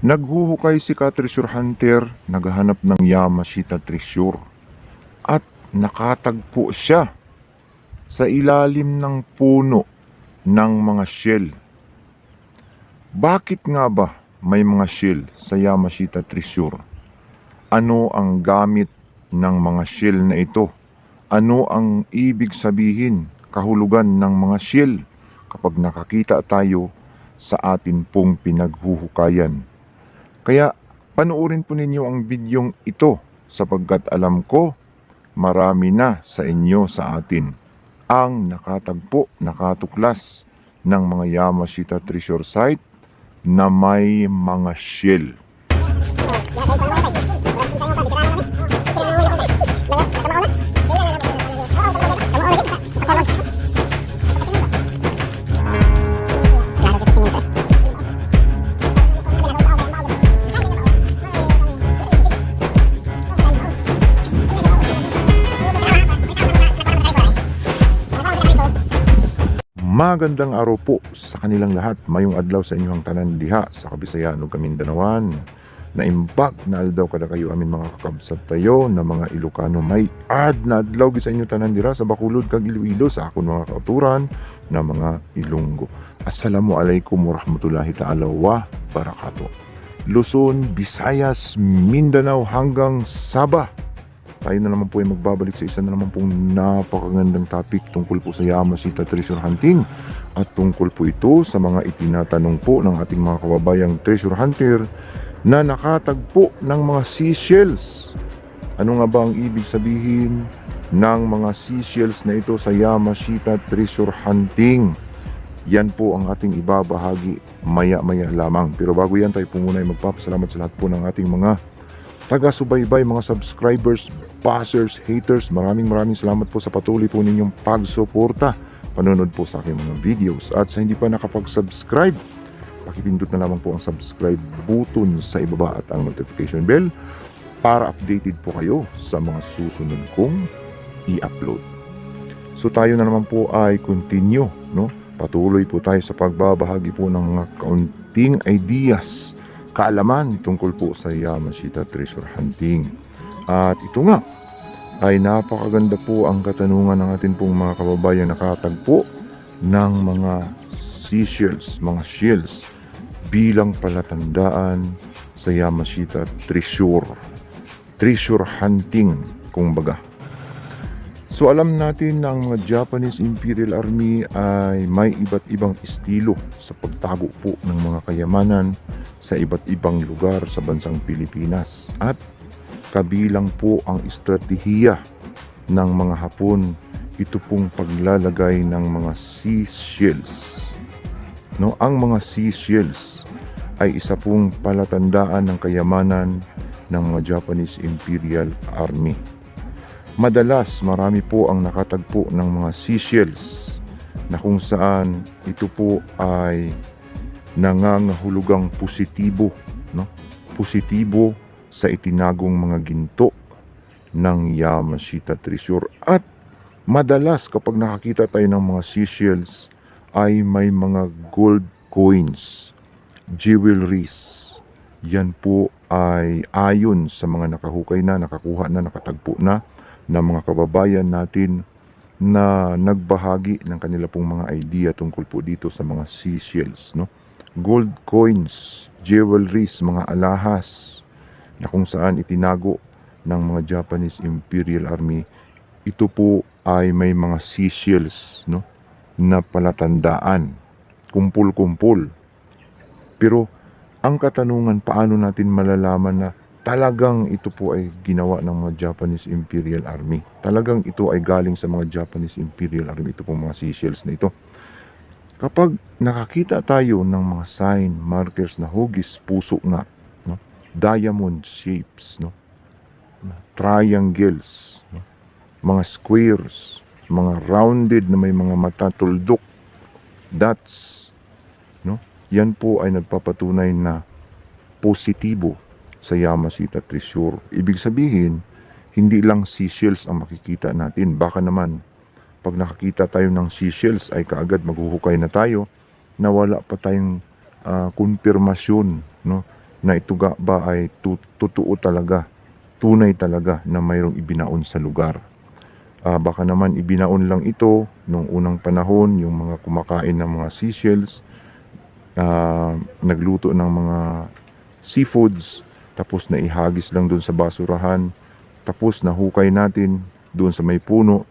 Naghuhukay si ka treasure hunter, naghahanap ng Yamashita treasure. At nakatagpo siya sa ilalim ng puno ng mga shell. Bakit nga ba may mga shell sa Yamashita treasure? Ano ang gamit ng mga shell na ito? Ano ang ibig sabihin, kahulugan ng mga shell kapag nakakita tayo sa atin pong pinaghuhukayan? Kaya panoorin po ninyo ang bidyong ito sapagkat alam ko marami na sa inyo sa atin ang nakatagpo, nakatuklas ng mga Yamashita treasure site na may mga shell. Magandang araw po sa kanilang lahat. Mayong adlaw sa inyong tanan diha sa Kabisayaan ug Kamindanawan. Na imbag na aldaw kada kayo amin mga kakabsat tayo na mga Ilocano may ad na adlaw sa inyo tanan dira sa Bacolod kag Iloilo sa akon mga kauturan na mga Ilonggo. Assalamu alaikum warahmatullahi taala wa barakato. Luzon, Visayas, Mindanao hanggang Sabah tayo na naman po ay magbabalik sa isa na naman pong napakagandang topic tungkol po sa Yamashita treasure hunting at tungkol po ito sa mga itinatanong po ng ating mga kababayang treasure hunter na nakatagpo ng mga seashells. Ano nga ba ang ibig sabihin ng mga seashells na ito sa Yamashita treasure hunting? Yan po ang ating ibabahagi maya-maya lamang. Pero bago yan tayo po muna ay magpapasalamat sa lahat po ng ating mga taga-subaybay, mga subscribers, passers, haters. Maraming maraming salamat po sa patuloy po ninyong pagsuporta, panonood po sa aking mga videos. At sa hindi pa nakapag-subscribe, pakipindot na lamang po ang subscribe button sa ibaba at ang notification bell para updated po kayo sa mga susunod kong i-upload. So tayo na naman po ay continue, no? Patuloy po tayo sa pagbabahagi po ng mga kaunting ideas kaalaman tungkol po sa Yamashita treasure hunting. At ito nga, ay napakaganda po ang katanungan ng atin pong mga kababayan nakatagpo ng mga seashells, mga shells bilang palatandaan sa Yamashita treasure. Treasure hunting, kung baga. So alam natin na Japanese Imperial Army ay may iba't ibang estilo sa pagtago po ng mga kayamanan sa iba't ibang lugar sa bansang Pilipinas at kabilang po ang estratehiya ng mga Hapon ito pong paglalagay ng mga sea shells. No, ang mga sea shells ay isa pong palatandaan ng kayamanan ng mga Japanese Imperial Army. Madalas marami po ang nakatagpo ng mga seashells na kung saan ito po ay nangangahulugang positibo, no? Positibo sa itinagong mga ginto ng Yamashita treasure at madalas kapag nakakita tayo ng mga seashells ay may mga gold coins, jewelries. Yan po ay ayon sa mga nakahukay na, nakakuha na, nakatagpo na ng mga kababayan natin na nagbahagi ng kanila pong mga idea tungkol po dito sa mga seashells, no? Gold coins, jewelries, mga alahas na kung saan itinago ng mga Japanese Imperial Army. Ito po ay may mga seashells, no? Na palatandaan, kumpul-kumpul. Pero ang katanungan, paano natin malalaman na talagang ito po ay ginawa ng mga Japanese Imperial Army. Talagang ito ay galing sa mga Japanese Imperial Army. Ito pong mga seashells na ito. Kapag nakakita tayo ng mga sign, markers na hugis, puso nga, no? diamond shapes, no? triangles, no? mga squares, mga rounded na may mga mata tuldok, dots, no? yan po ay nagpapatunay na positibo sa Yamashita Treasure. Ibig sabihin, hindi lang seashells ang makikita natin. Baka naman, pag nakakita tayo ng seashells ay kaagad maghuhukay na tayo na wala pa tayong ah, konfirmasyon no, na ito ba ay totoo talaga, tunay talaga na mayroong ibinaon sa lugar. Ah, baka naman ibinaon lang ito nung unang panahon, yung mga kumakain ng mga seashells, ah, nagluto ng mga seafoods, tapos naihagis lang doon sa basurahan, tapos nahukay natin doon sa may puno,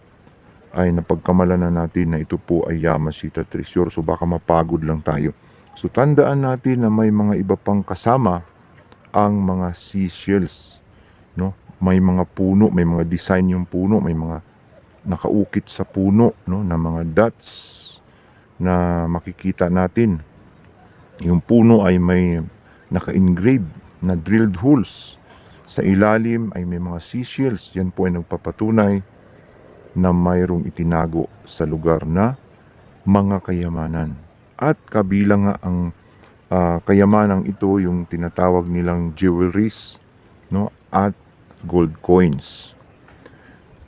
ay napagkamalan na natin na ito po ay Yamashita Treasure. So baka mapagod lang tayo. So tandaan natin na may mga iba pang kasama ang mga seashells. No? May mga puno, may mga design yung puno, may mga nakaukit sa puno no na mga dots na makikita natin. Yung puno ay may naka-engrave na drilled holes. Sa ilalim ay may mga seashells. Yan po ay nagpapatunay na mayroong itinago sa lugar na mga kayamanan. At kabilang nga ang ah, kayamanang ito yung tinatawag nilang jewelries no at gold coins.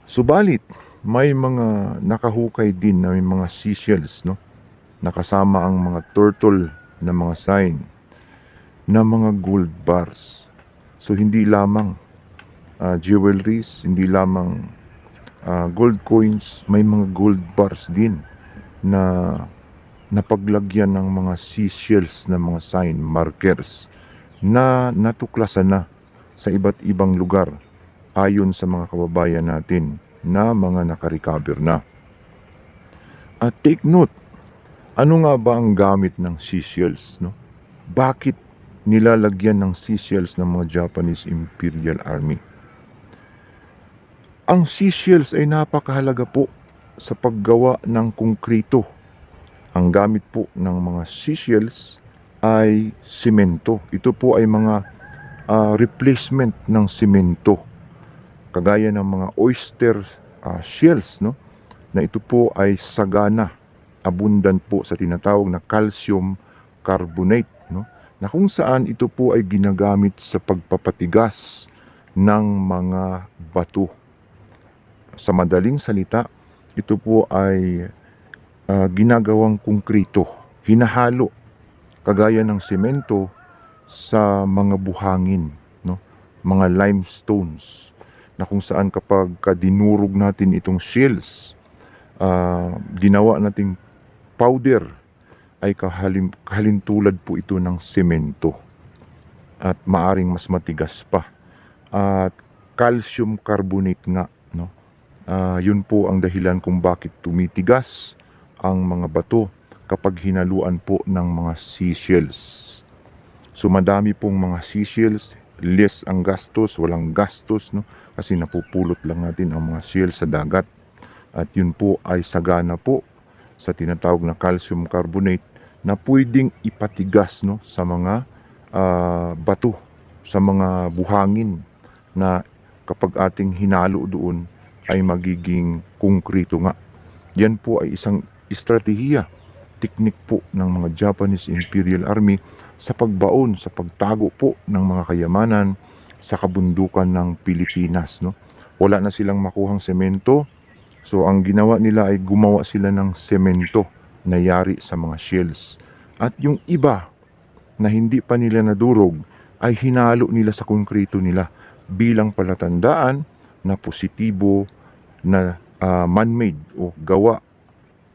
Subalit, may mga nakahukay din na may mga seashells no nakasama ang mga turtle na mga sign na mga gold bars. So hindi lamang ah, jewelries, hindi lamang ah, gold coins, may mga gold bars din na napaglagyan ng mga seashells na mga sign markers na natuklasan na sa iba't ibang lugar ayon sa mga kababayan natin na mga nakarecover na. At take note, ano nga ba ang gamit ng seashells? No? Bakit nilalagyan ng seashells ng mga Japanese Imperial Army? Ang seashells ay napakahalaga po sa paggawa ng konkrito. Ang gamit po ng mga seashells ay simento. Ito po ay mga ah, replacement ng simento. Kagaya ng mga oyster ah, shells, no? Na ito po ay sagana, abundant po sa tinatawag na calcium carbonate? Na kung saan ito po ay ginagamit sa pagpapatigas ng mga bato. Sa madaling salita, ito po ay ah, ginagawang konkrito, hinahalo kagaya ng semento sa mga buhangin, no? Mga limestones na kung saan kapag ka dinurog natin itong shells, ah, ginawa nating powder ay kahalim, kahalintulad po ito ng semento at maaring mas matigas pa. At calcium carbonate nga, no? Ah, yun po ang dahilan kung bakit tumitigas ang mga bato kapag hinaluan po ng mga seashells. So madami pong mga seashells, less ang gastos, walang gastos, no? Kasi napupulot lang natin ang mga shells sa dagat. At yun po ay sagana po sa tinatawag na calcium carbonate na pwedeng ipatigas no sa mga ah, bato, sa mga buhangin na kapag ating hinalo doon ay magiging konkrito nga. Yan po ay isang estratehiya, teknik po ng mga Japanese Imperial Army sa pagbaon, sa pagtago po ng mga kayamanan sa kabundukan ng Pilipinas. No? Wala na silang makuhang semento, so ang ginawa nila ay gumawa sila ng semento na yari sa mga shells. At yung iba na hindi pa nila nadurog ay hinalo nila sa konkrito nila bilang palatandaan na positibo na ah, man-made o gawa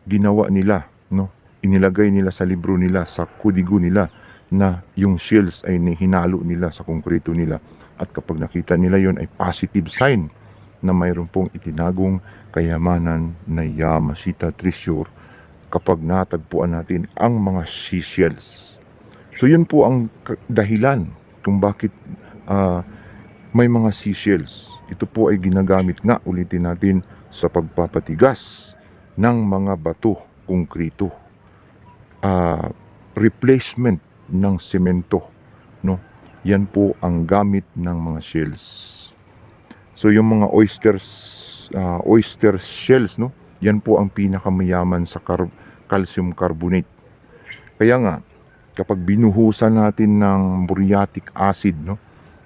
ginawa nila no inilagay nila sa libro nila sa kudigo nila na yung shells ay hinalo nila sa konkrito nila at kapag nakita nila yon ay positive sign na mayroon pong itinagong kayamanan na Yamashita Treasure kapag natagpuan natin ang mga seashells. So yun po ang dahilan kung bakit ah, may mga seashells. Ito po ay ginagamit nga ulitin natin sa pagpapatigas ng mga bato konkrito. Ah, replacement ng semento, no? Yan po ang gamit ng mga shells. So yung mga oysters, ah, oyster shells, no? Yan po ang pinakamayaman sa car- calcium carbonate. Kaya nga, kapag binuhusan natin ng muriatic acid, no?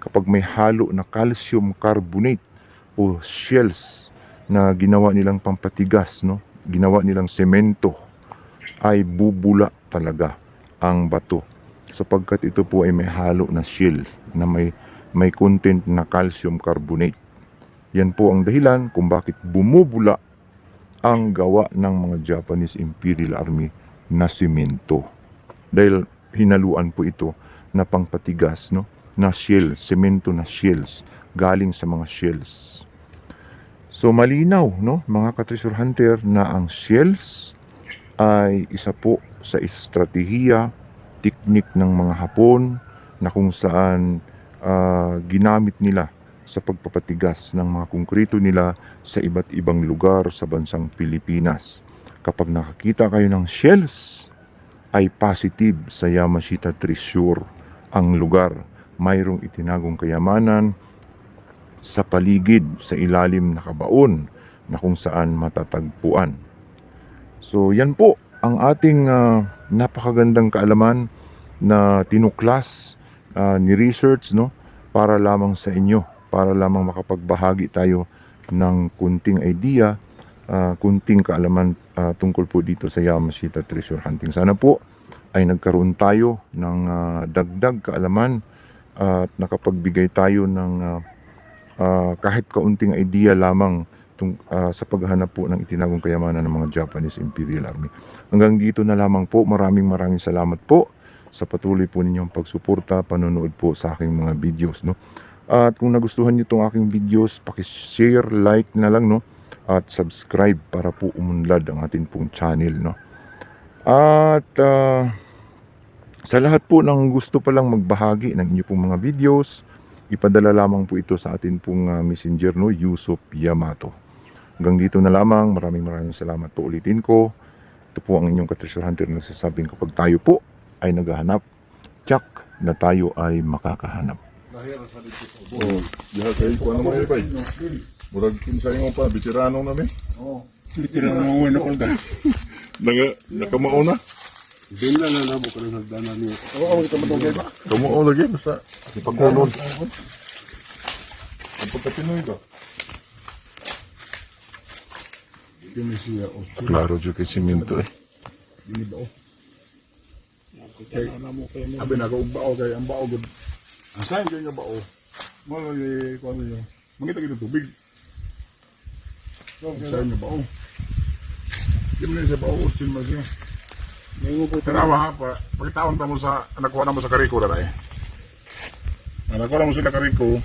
Kapag may halo na calcium carbonate o shells na ginawa nilang pampatigas, no? Ginawa nilang semento ay bubula talaga ang bato. sapagkat ito po ay may halo na shell na may may content na calcium carbonate. Yan po ang dahilan kung bakit bumubula ang gawa ng mga Japanese Imperial Army na simento. Dahil hinaluan po ito na pangpatigas, no? Na shell, semento na shells, galing sa mga shells. So malinaw, no, mga ka-treasure hunter na ang shells ay isa po sa estratehiya, teknik ng mga Hapon na kung saan ah, ginamit nila sa pagpapatigas ng mga konkrito nila sa iba't ibang lugar sa bansang Pilipinas. Kapag nakakita kayo ng shells, ay positive sa Yamashita Treasure ang lugar. Mayroong itinagong kayamanan sa paligid sa ilalim na kabaon na kung saan matatagpuan. So yan po ang ating ah, napakagandang kaalaman na tinuklas ah, ni research no para lamang sa inyo para lamang makapagbahagi tayo ng kunting idea ah, kunting kaalaman ah, tungkol po dito sa Yamashita Treasure Hunting. Sana po ay nagkaroon tayo ng ah, dagdag kaalaman at nakapagbigay tayo ng ah, ah, kahit kaunting idea lamang tung, ah, sa paghahanap po ng itinagong kayamanan ng mga Japanese Imperial Army. Hanggang dito na lamang po. Maraming maraming salamat po sa patuloy po ninyong pagsuporta, panonood po sa aking mga videos. No? At kung nagustuhan niyo itong aking videos, pakishare, like na lang, no? At subscribe para po umunlad ang ating pong channel, no? At ah, sa lahat po ng gusto palang magbahagi ng inyong pong mga videos, ipadala lamang po ito sa atin pong ah, messenger, no? Yusuf Yamato. Hanggang dito na lamang. Maraming maraming salamat po ulitin ko. Ito po ang inyong ka-treasure hunter na nagsasabing kapag tayo po ay naghahanap, tsak na tayo ay makakahanap. Oh, diha kay ko ano may bay. Murag kinsa mo pa veterano na mi. Oo. Tira na mga na kulda. Naga nakamauna. Bila na na mo ka na nagdana niyo. Oo, kita mo ba? Kamao lagi basta ipagkulon. Ang pagkatinoy ba? Kini siya o. Klaro jud kay simento eh. Ini ba o. Kay ana mo kay mo. Abi na ko bao kay ang bao gud. Asahan kay nga bao. Mo ni ko ano yun. Mangita kita tubig. Asahan nga bao. Di mo na siya bao ustin mo siya. Tarawa ha pa. Pagkataon ta mo sa nakuha na mo sa kariko na eh. Nakuha na mo sila kariko.